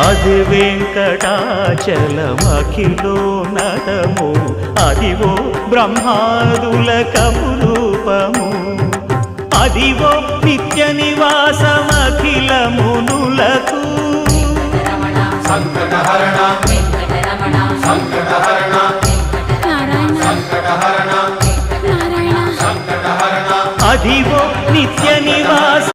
అది వెంకటాచలమఖిలో నటము. అదివో బ్రహ్మాదుల కపురూపము. అదివో నిత్య నివాసమఖిల మునులకు సంకటహరణ సంకటహరణ సంకటహరణ సంకటహరణ. అదివో నిత్య నివాస